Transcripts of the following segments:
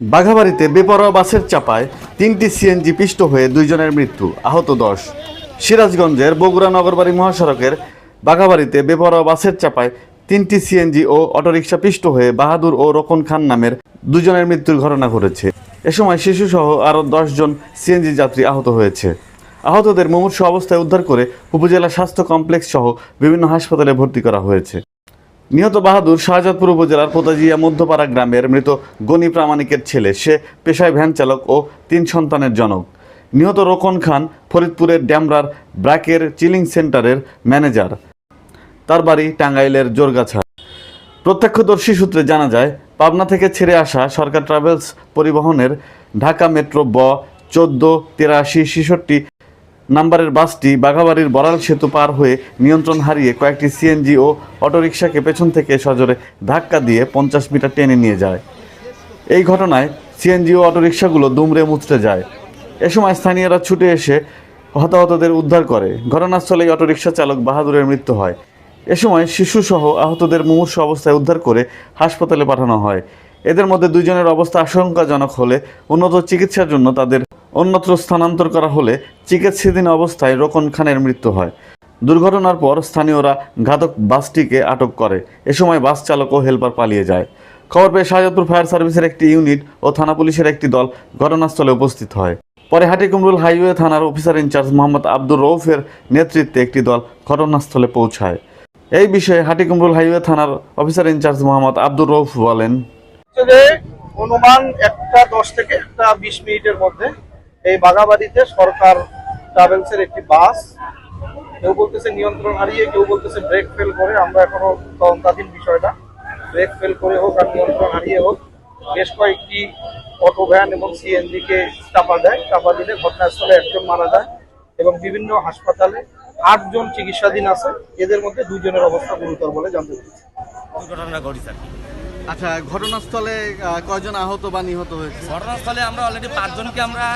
বাঘাবাড়িতে বেপরোয়া বাসের চাপায় তিনটি সিএনজি পিষ্ট হয়ে দুইজনের মৃত্যু, আহত দশ। সিরাজগঞ্জের বগুড়া নগরবাড়ি মহাসড়কের বাঘাবাড়িতে বেপরোয়া বাসের চাপায় তিনটি সিএনজি ও অটোরিকশা পিষ্ট হয়ে বাহাদুর ও রকন খান নামের দুজনের মৃত্যুর ঘটনা ঘটেছে। এ সময় শিশুসহ আরও জন সিএনজি যাত্রী আহত হয়েছে। আহতদের মুমূর্ষ অবস্থায় উদ্ধার করে উপজেলা স্বাস্থ্য কমপ্লেক্স সহ বিভিন্ন হাসপাতালে ভর্তি করা হয়েছে। নিহত বাহাদুর শাহজাদপুর উপজেলার পোতাজিয়া মধ্যপাড়া গ্রামের মৃত গনি প্রামাণিকের ছেলে। সে পেশায় ভ্যান চালক ও তিন সন্তানের জনক। নিহত রোকন খান ফরিদপুরের ড্যামরার ব্র্যাকের চিলিং সেন্টারের ম্যানেজার। তার বাড়ি টাঙ্গাইলের জোরগাছা। প্রত্যক্ষদর্শী সূত্রে জানা যায়, পাবনা থেকে ছেড়ে আসা সরকার ট্রাভেলস পরিবহনের ঢাকা মেট্রো ব চোদ্দ তিরাশি ছেষট্টি নাম্বারের বাসটি বাঘাবাড়ির বড়াল সেতু পার হয়ে নিয়ন্ত্রণ হারিয়ে কয়েকটি সিএনজি ও অটোরিকশাকে পেছন থেকে সজোরে ধাক্কা দিয়ে পঞ্চাশ মিটার টেনে নিয়ে যায়। এই ঘটনায় সিএনজি ও অটোরিকশাগুলো দুমড়ে মুচড়ে যায়। এ সময় স্থানীয়রা ছুটে এসে হতাহতদের উদ্ধার করে। ঘটনাস্থলেই অটোরিকশা চালক বাহাদুরের মৃত্যু হয়। এ সময় শিশুসহ আহতদের মুমূর্ষ অবস্থায় উদ্ধার করে হাসপাতালে পাঠানো হয়। এদের মধ্যে দুইজনের অবস্থা আশঙ্কাজনক হলে উন্নত চিকিৎসার জন্য তাদের অন্যত্র স্থানান্তর করা হলে চিকিৎসাধীন অবস্থায় রোকন খানের মৃত্যু হয়। দুর্ঘটনার পর স্থানীয়রা ঘাতক বাসটিকে আটক করে। এ সময় বাস চালক ও হেলপার পালিয়ে যায়। খবর পেয়ে শাহজাদপুর ফায়ার সার্ভিসের একটি ইউনিট ও থানা পুলিশের একটি দল ঘটনাস্থলে উপস্থিত হয়। পরে হাটিকুমরুল হাইওয়ে থানার officer in charge Mohammad Abdur রৌফের নেতৃত্বে একটি দল ঘটনাস্থলে পৌঁছায়। এই বিষয়ে হাটিকুমরুল হাইওয়ে থানার officer in charge Mohammad Abdur Rauf বলেন। অনুমান একটা দশ থেকে একটা বিশ মিনিটের মধ্যে এই বাগাবাড়িতে সরকার ট্রাভেলসের একটি বাস। কেউ বলতেছে নিয়ন্ত্রণ হারিয়ে, কেউ বলতেছে ব্রেক ফেল করে। আমরা এখনও তদন্তাধীন বিষয়টা। ব্রেক ফেল করে হোক আর নিয়ন্ত্রণ হারিয়ে হোক, বেশ কয়েকটি অটো ভ্যান এবং সিএনজি কে চাপা দেয়। চাপা দিলে ঘটনাস্থলে একজন মারা যায় এবং বিভিন্ন হাসপাতালে আটজন চিকিৎসাধীন আছে। এদের মধ্যে দুজনের অবস্থা গুরুতর বলে জানতে পেরেছি। দুর্ঘটনা আচ্ছা ঘটনাস্থলে কয়জন আহত বা নিহত হয়েছে? ঘটনাস্থলে আমরা অলরেডি পাঁচজনকে আমরা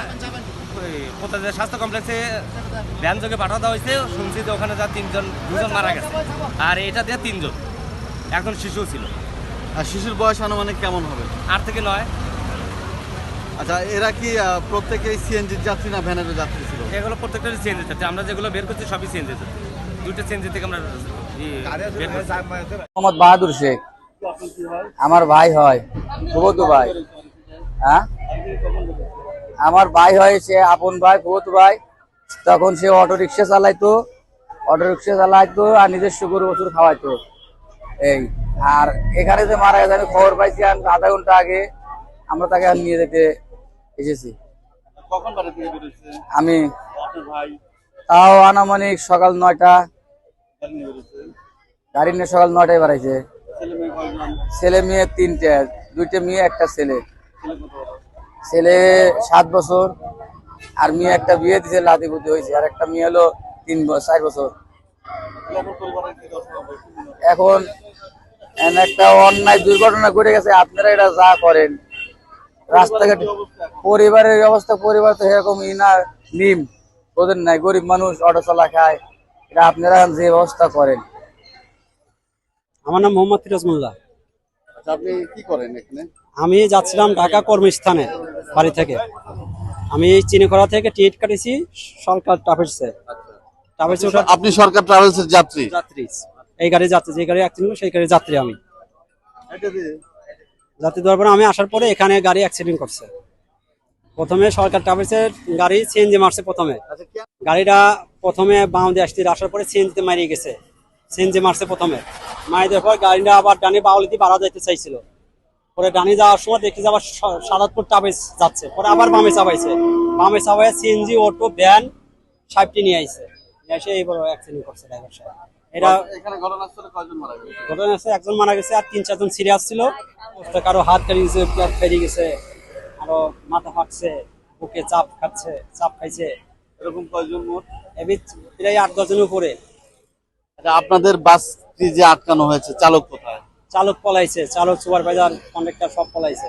কোথায় স্বাস্থ্য কমপ্লেক্সে ভ্যান যোগে পাঠানো হয়েছে। শুনছি যে ওখানে যা তিনজন দুজন মারা গেছে। আর এটা দিয়ে তিনজন। একজন শিশু ছিল। আর শিশুর বয়স আনুমানিক কেমন হবে? আট থেকে নয়। আচ্ছা এরা কি প্রত্যেকেই সিএনজির যাত্রী না ভ্যানের যাত্রী ছিল? এগুলো প্রত্যেকটা সিএনজি যাচ্ছে আমরা যেগুলো বের করছি সবই সিএনজি যাচ্ছে দুইটা সিএনজি থেকে আমরা বের করছি। মোহাম্মদ বাহাদুর শেখ। আমার ভাই হয় ভাই। হ্যাঁ? আমার ভাই হয় সে আপন ভাই ফুবতু ভাই। তখন সে অটো রিক্সা চালাইতো অটো রিক্সা চালাইতো আর নিজস্ব গরু বছর খাওয়াইতো। এই আর এখানে যে মারা গেছে আমি খবর পাইছি আধা ঘণ্টা আগে আমরা তাকে নিয়ে যেতে এসেছি। আমি তাও আনুমানিক সকাল নয়টা। গাড়ি নিয়ে গাড়ি নিয়ে সকাল নয়টায় বাড়াইছে ছেলে মেয়ে তিনটে, দুইটা মেয়ে, একটা ছেলে। ছেলে সাত বছর, আর মেয়ে একটা বিয়ে দিছে লাতিপুতি হয়েছে। আর একটা মেয়ে হলো তিন চার বছর? এখন একটা অন্যায় দুর্ঘটনা ঘটে গেছে, আপনারা এটা যা করেন। রাস্তাঘাট পরিবারের অবস্থা, পরিবার তো এরকম ই না, নিম। ওদের নাই, গরিব মানুষ, অটো চলা খায়। এটা আপনারা যে ব্যবস্থা করেন। আমার নাম মোহাম্মদ ফিরোজ মোল্লা। আচ্ছা আপনি কি করেন এখানে? আমি যাচ্ছিলাম ঢাকা কর্মস্থানে বাড়ি থেকে। আমি চিনিকড়া থেকে টিকিট কাটিছি সরকার ট্রাভেলসে ট্রাভেলসে আপনি সরকার ট্রাভেলসের যাত্রী? যাত্রী। এই গাড়ি যাত্রী যে গাড়ি অ্যাক্সিডেন্ট সেই গাড়ি যাত্রী আমি। যাত্রী দেওয়ার পরে আমি আসার পরে এখানে গাড়ি অ্যাক্সিডেন্ট করছে। প্রথমে সরকার ট্রাভেলসের গাড়ি সিএনজি মারছে প্রথমে। গাড়িটা প্রথমে দিয়ে আসতে আসার পরে সিএনজিতে মারিয়ে গেছে। সিএনজি মারছে প্রথমে। মারি দেওয়ার পর গাড়িটা আবার ডানে বাউলিতে বাড়া যাইতে চাইছিল। পরে ডানে যাওয়ার সময় দেখি যে আবার সাদাতপুর যাচ্ছে। পরে আবার বামে চাপাইছে। বামে চাপাই সিএনজি অটো ভ্যান সাহেবটি নিয়ে আইছে। নিয়ে বড় অ্যাক্সিডেন্ট করছে ড্রাইভার সাহেব। এটা ঘটনাস্থলে একজন মারা গেছে আর তিন চারজন সিরিয়াস ছিল। কারও হাত গেছে আরও মাথা ফাটছে বুকে চাপ খাচ্ছে চাপ খাইছে। এরকম কয়জন মোট? প্রায় আট দশজনের উপরে। আপনাদের বাসটি যে আটকানো হয়েছে চালক কোথায়? চালক পলাইছে চালক সুপারভাইজার কন্ডাক্টর সব পলাইছে।